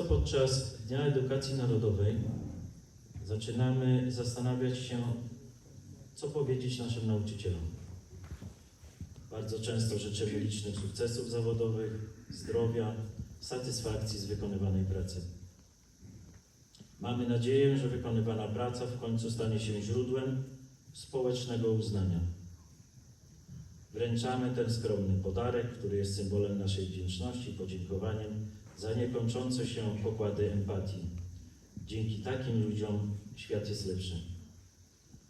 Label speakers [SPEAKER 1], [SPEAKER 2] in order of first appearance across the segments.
[SPEAKER 1] Często podczas Dnia Edukacji Narodowej zaczynamy zastanawiać się, co powiedzieć naszym nauczycielom. Bardzo często życzymy licznych sukcesów zawodowych, zdrowia, satysfakcji z wykonywanej pracy. Mamy nadzieję, że wykonywana praca w końcu stanie się źródłem społecznego uznania. Wręczamy ten skromny podarek, który jest symbolem naszej wdzięczności, podziękowaniem za niekończące się pokłady empatii. Dzięki takim ludziom świat jest lepszy.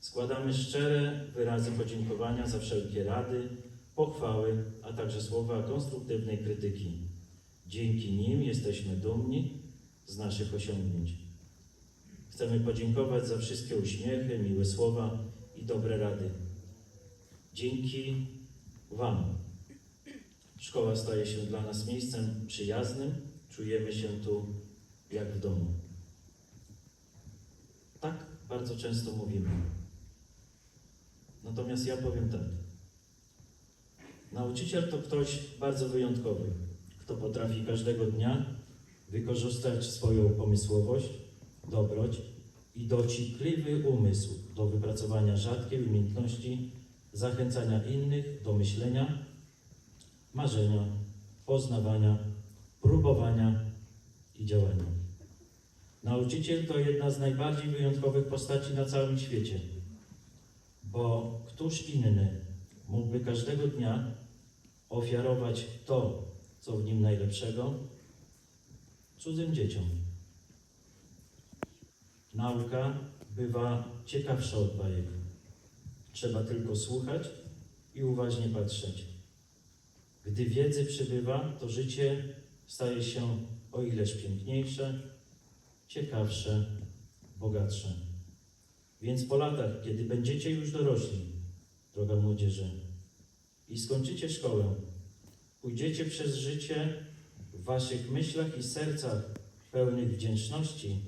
[SPEAKER 1] Składamy szczere wyrazy podziękowania za wszelkie rady, pochwały, a także słowa konstruktywnej krytyki. Dzięki nim jesteśmy dumni z naszych osiągnięć. Chcemy podziękować za wszystkie uśmiechy, miłe słowa i dobre rady. Dzięki Wam szkoła staje się dla nas miejscem przyjaznym, czujemy się tu jak w domu. Tak bardzo często mówimy. Natomiast ja powiem tak. Nauczyciel to ktoś bardzo wyjątkowy, kto potrafi każdego dnia wykorzystać swoją pomysłowość, dobroć i dociekliwy umysł do wypracowania rzadkiej umiejętności zachęcania innych do myślenia, marzenia, poznawania, próbowania i działania. Nauczyciel to jedna z najbardziej wyjątkowych postaci na całym świecie, bo któż inny mógłby każdego dnia ofiarować to, co w nim najlepszego, cudzym dzieciom. Nauka bywa ciekawsza od bajek. Trzeba tylko słuchać i uważnie patrzeć. Gdy wiedzy przybywa, to życie staje się o ileż piękniejsze, ciekawsze, bogatsze. Więc po latach, kiedy będziecie już dorośli, droga młodzieży, i skończycie szkołę, pójdziecie przez życie w waszych myślach i sercach pełnych wdzięczności,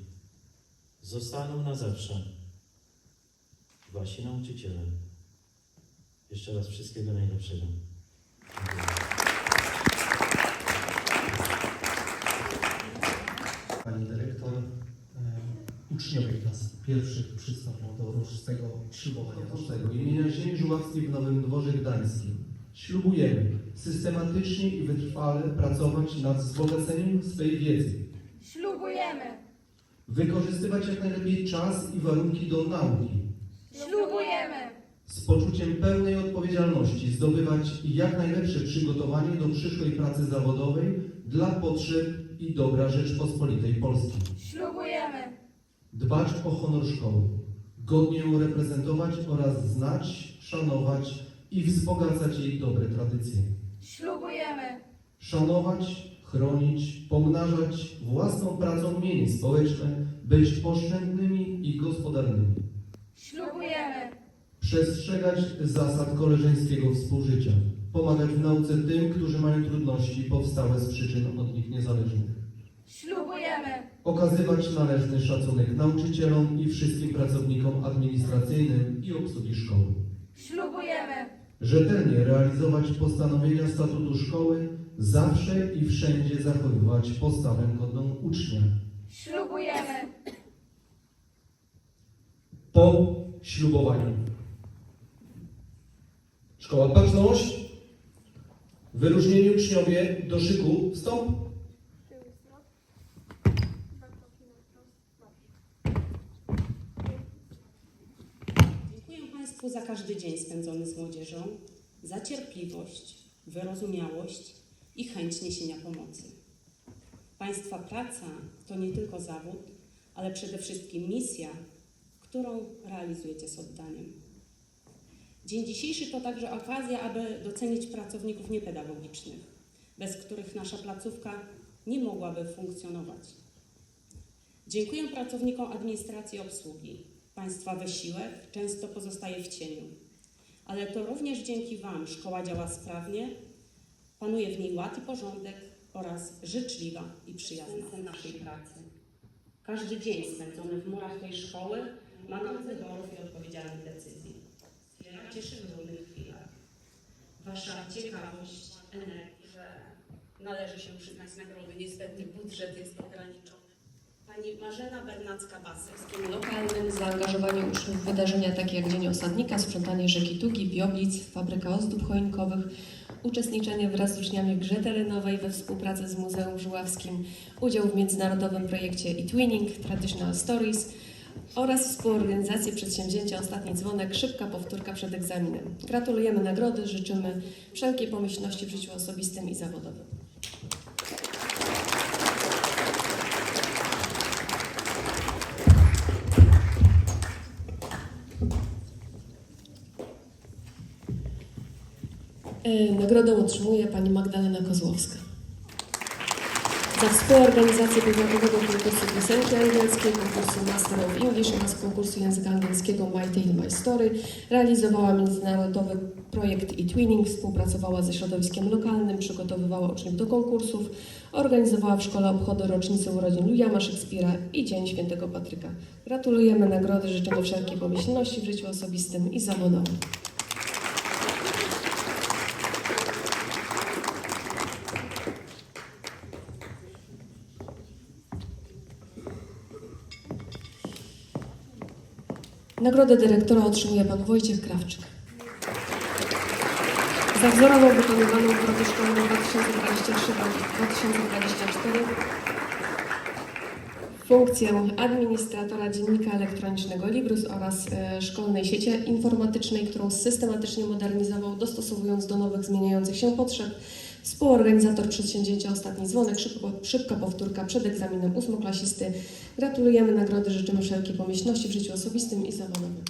[SPEAKER 1] zostaną na zawsze wasi nauczyciele. Jeszcze raz wszystkiego najlepszego. Dziękuję.
[SPEAKER 2] Pani dyrektor, uczniowie klas pierwszych przystąpią do uroczystego ślubowania pocztego imienia Ziemi Żuławskiej w Nowym Dworze Gdańskim. Ślubujemy systematycznie i wytrwale pracować nad wzbogaceniem swej wiedzy,
[SPEAKER 3] Ślubujemy!
[SPEAKER 2] wykorzystywać jak najlepiej czas i warunki do nauki,
[SPEAKER 3] Ślubujemy!
[SPEAKER 2] Z poczuciem pełnej odpowiedzialności zdobywać jak najlepsze przygotowanie do przyszłej pracy zawodowej dla potrzeb i dobra Rzeczpospolitej Polskiej.
[SPEAKER 3] Ślubujemy!
[SPEAKER 2] Dbać o honor szkoły, godnie ją reprezentować oraz znać, szanować i wzbogacać jej dobre tradycje.
[SPEAKER 3] Ślubujemy!
[SPEAKER 2] Szanować, chronić, pomnażać własną pracą mienie społeczne, być oszczędnymi i gospodarnymi. Przestrzegać zasad koleżeńskiego współżycia. Pomagać w nauce tym, którzy mają trudności powstałe z przyczyn od nich niezależnych.
[SPEAKER 3] Ślubujemy!
[SPEAKER 2] Okazywać należny szacunek nauczycielom i wszystkim pracownikom administracyjnym i obsługi szkoły.
[SPEAKER 3] Ślubujemy!
[SPEAKER 2] Rzetelnie realizować postanowienia statutu szkoły, zawsze i wszędzie zachowywać postawę godną ucznia.
[SPEAKER 3] Ślubujemy!
[SPEAKER 2] Po ślubowaniu. Szkoła Baczność. Wyróżnieni uczniowie do szyku wstąp.
[SPEAKER 4] Dziękuję Państwu za każdy dzień spędzony z młodzieżą, za cierpliwość, wyrozumiałość i chęć niesienia pomocy. Państwa praca to nie tylko zawód, ale przede wszystkim misja, którą realizujecie z oddaniem. Dzień dzisiejszy to także okazja, aby docenić pracowników niepedagogicznych, bez których nasza placówka nie mogłaby funkcjonować. Dziękuję pracownikom administracji obsługi. Państwa wysiłek często pozostaje w cieniu, ale to również dzięki Wam szkoła działa sprawnie, panuje w niej ład i porządek oraz życzliwa i przyjazna naszej pracy. Każdy dzień spędzony w murach tej szkoły ma nam wyborów i odpowiedzialnych decyzji. Się w trudnych chwilach. Wasza ciekawość, energia, należy się przyznać nagrody. Niestety budżet jest ograniczony. Pani Marzena Bernacka-Basy z kinem
[SPEAKER 5] lokalnym, zaangażowanie uczniów w wydarzenia takie jak Dzień Osadnika, sprzątanie rzeki Tugi, Bioblic, fabryka ozdób choinkowych, uczestniczenie wraz z uczniami w grze terenowej we współpracy z Muzeum Żuławskim, udział w międzynarodowym projekcie e-twinning, Traditional Stories oraz współorganizację przedsięwzięcia Ostatni Dzwonek, szybka powtórka przed egzaminem. Gratulujemy nagrody, życzymy wszelkiej pomyślności w życiu osobistym i zawodowym. E, Nagrodę otrzymuje pani Magdalena Kozłowska. Za współorganizację wyjątkowego konkursu piosenki angielskiej, konkursu Master of English oraz konkursu języka angielskiego My Tale My Story realizowała międzynarodowy projekt e-twinning, współpracowała ze środowiskiem lokalnym, przygotowywała uczniów do konkursów, organizowała w szkole obchody rocznicy urodzin Williama Szekspira i Dzień Świętego Patryka. Gratulujemy nagrody, życzymy wszelkiej pomyślności w życiu osobistym i zawodowym. Nagrodę dyrektora otrzymuje pan Wojciech Krawczyk. Za wzorową wykonywaną w roku szkolnym 2023-2024 funkcję administratora dziennika elektronicznego Librus oraz e, szkolnej sieci informatycznej, którą systematycznie modernizował, dostosowując do nowych, zmieniających się potrzeb. Współorganizator przedsięwzięcia Ostatni Dzwonek, szybko, szybka powtórka przed egzaminem ósmoklasisty. Gratulujemy nagrody, życzymy wszelkiej pomyślności w życiu osobistym i zawodowym.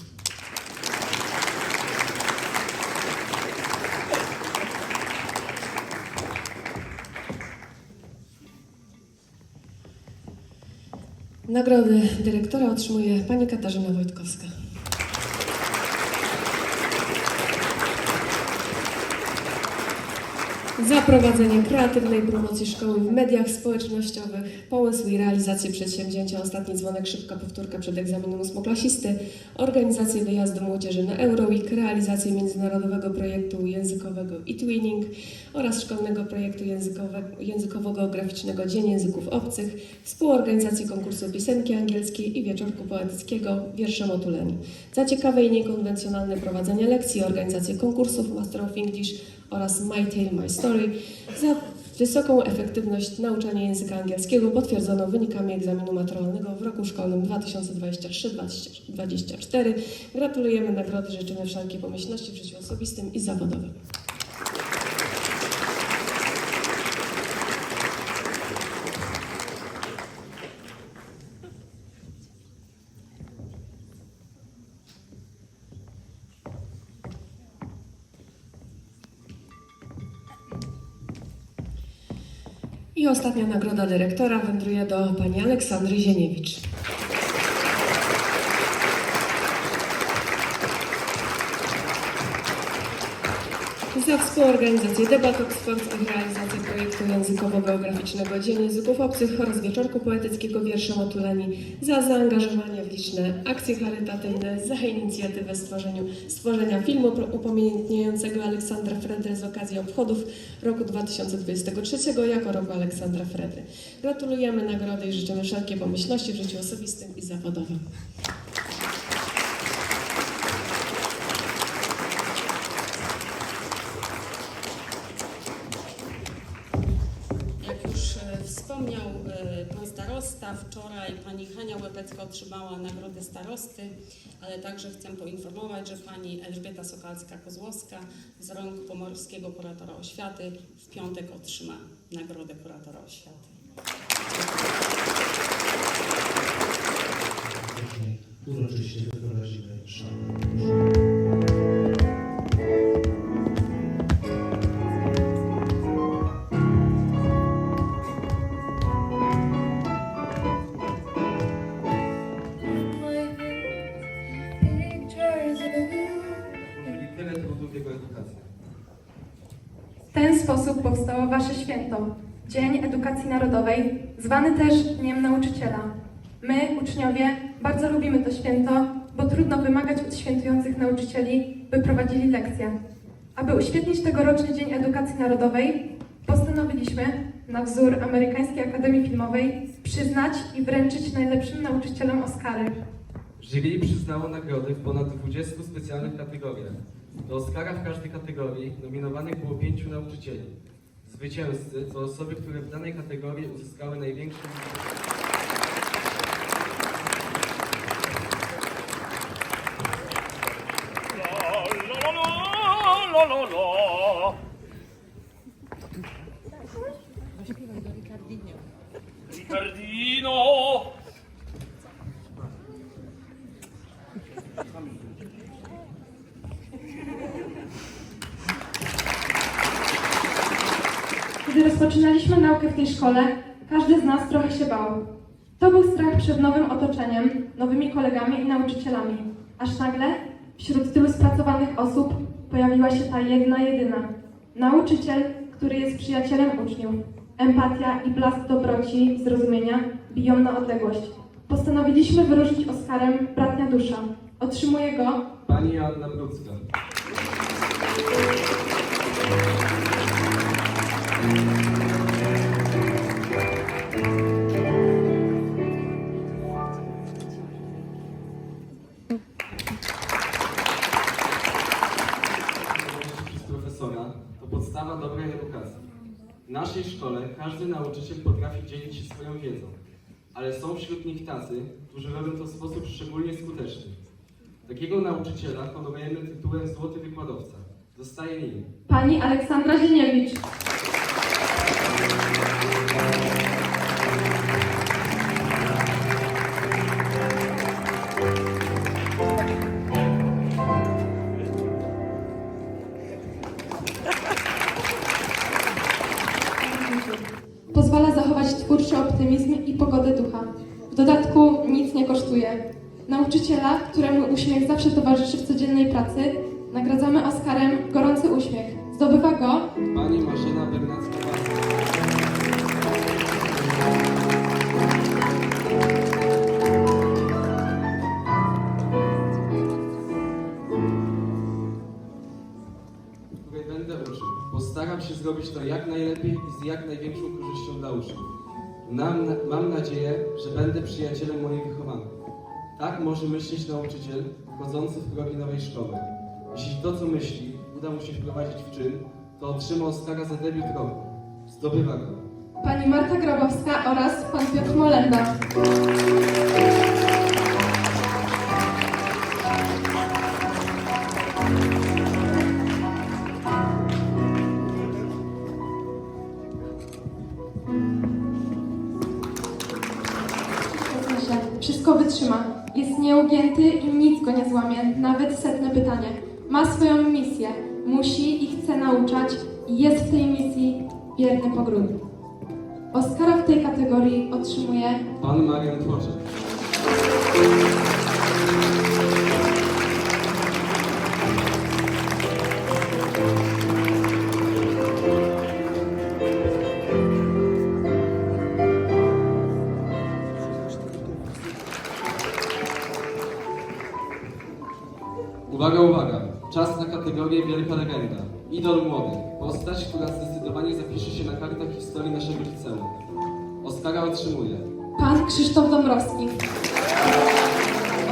[SPEAKER 5] Nagrodę dyrektora otrzymuje pani Katarzyna Wojtkowska. Za prowadzenie kreatywnej promocji szkoły w mediach społecznościowych, pomysł i realizację przedsięwzięcia Ostatni Dzwonek, szybka powtórka przed egzaminem ósmoklasisty, organizację wyjazdu młodzieży na Euroweek, realizację międzynarodowego projektu językowego e-twinning oraz szkolnego projektu językowego, językowego graficznego Dzień Języków Obcych, współorganizację konkursu piosenki angielskiej i wieczorku poetyckiego Wiersze Motuleni. Za ciekawe i niekonwencjonalne prowadzenie lekcji, organizację konkursów Master of English oraz My Tale My Story, za wysoką efektywność nauczania języka angielskiego potwierdzoną wynikami egzaminu maturalnego w roku szkolnym 2023-2024. Gratulujemy nagrody, życzymy wszelkiej pomyślności w życiu osobistym i zawodowym. I ostatnia nagroda dyrektora wędruje do pani Aleksandry Zieniewicz. Za współorganizację debat oksfordzkich, realizację projektu językowo-geograficznego Dzień Języków Obcych oraz wieczorku poetyckiego wiersze Motuleni, za zaangażowanie w liczne akcje charytatywne, za inicjatywę stworzeniu, stworzenia filmu upamiętniającego Aleksandra Fredry z okazji obchodów roku 2023 jako roku Aleksandra Fredry. Gratulujemy nagrody i życzymy wszelkiej pomyślności w życiu osobistym i zawodowym.
[SPEAKER 4] Wczoraj pani Hania Łepecka otrzymała nagrodę starosty, ale także chcę poinformować, że pani Elżbieta Sokalska-Kozłowska z rąk pomorskiego kuratora oświaty w piątek otrzyma nagrodę kuratora oświaty.
[SPEAKER 2] Uroczyście wyrazimy szanowność.
[SPEAKER 6] Jego edukacja.
[SPEAKER 7] W ten sposób powstało Wasze święto, Dzień Edukacji Narodowej, zwany też Dniem Nauczyciela. My, uczniowie, bardzo lubimy to święto, bo trudno wymagać od świętujących nauczycieli, by prowadzili lekcje. Aby uświetnić tegoroczny Dzień Edukacji Narodowej, postanowiliśmy, na wzór Amerykańskiej Akademii Filmowej, przyznać i wręczyć najlepszym nauczycielom Oscary.
[SPEAKER 6] Jury przyznało nagrody w ponad 20 specjalnych kategoriach. Do Oscara w każdej kategorii nominowanych było pięciu nauczycieli. Zwycięzcy to osoby, które w danej kategorii uzyskały największą liczbę
[SPEAKER 7] Kiedy rozpoczynaliśmy naukę w tej szkole, każdy z nas trochę się bał. To był strach przed nowym otoczeniem, nowymi kolegami i nauczycielami. Aż nagle, wśród tylu spracowanych osób, pojawiła się ta jedna, jedyna. Nauczyciel, który jest przyjacielem uczniów. Empatia i blask dobroci, zrozumienia biją na odległość. Postanowiliśmy wyróżnić Oscarem bratnia dusza. Otrzymuje go
[SPEAKER 6] Pani Anna Brudzka. Profesora to podstawa dobrej edukacji. W naszej szkole każdy nauczyciel potrafi dzielić się swoją wiedzą, ale są wśród nich tacy, którzy robią to w sposób szczególnie skuteczny. Takiego nauczyciela honorujemy tytułem Złoty Wykładowca. Zostaje nim.
[SPEAKER 7] pani Aleksandra Zieniewicz. Pozwala zachować twórczy optymizm i pogodę ducha. W dodatku nic nie kosztuje. Nauczyciela, któremu uśmiech zawsze towarzyszy w codziennej pracy, nagradzamy Oscarem Gorący Uśmiech. Zdobywa go
[SPEAKER 6] Pani Marzena Bernacka. będę uczył. Postaram się zrobić to jak najlepiej i z jak największą korzyścią dla uczniów. Nam, mam nadzieję, że będę przyjacielem moich wychowanych. Tak może myśleć nauczyciel wchodzący w progi nowej szkoły. Jeśli to, co myśli, uda mu się wprowadzić w czyn, to otrzyma Oscara za debiut roku. Zdobywa go.
[SPEAKER 7] pani Marta Grabowska oraz pan Piotr Molenda. Wszystko wytrzyma. Jest nieugięty i nic go nie złamie, nawet setne pytanie. Ma swoją misję. Musi i chce nauczać i jest w tej misji wierny po grudniu. Oscara w tej kategorii otrzymuje
[SPEAKER 6] Pan Marian Tłoczek. Uwaga, uwaga! Czas na kategorię Wielka Legenda. Idol młody. Postać, która zdecydowanie zapisze się na kartach historii naszego liceum. Oscara otrzymuje
[SPEAKER 7] pan Krzysztof Dąbrowski.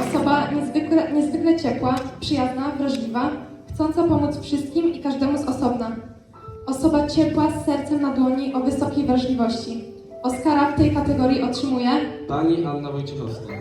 [SPEAKER 7] Osoba niezwykle, niezwykle ciepła, przyjazna, wrażliwa, chcąca pomóc wszystkim i każdemu z osobna. Osoba ciepła z sercem na dłoni o wysokiej wrażliwości. Oscara w tej kategorii otrzymuje
[SPEAKER 6] Pani Anna Wojciechowska.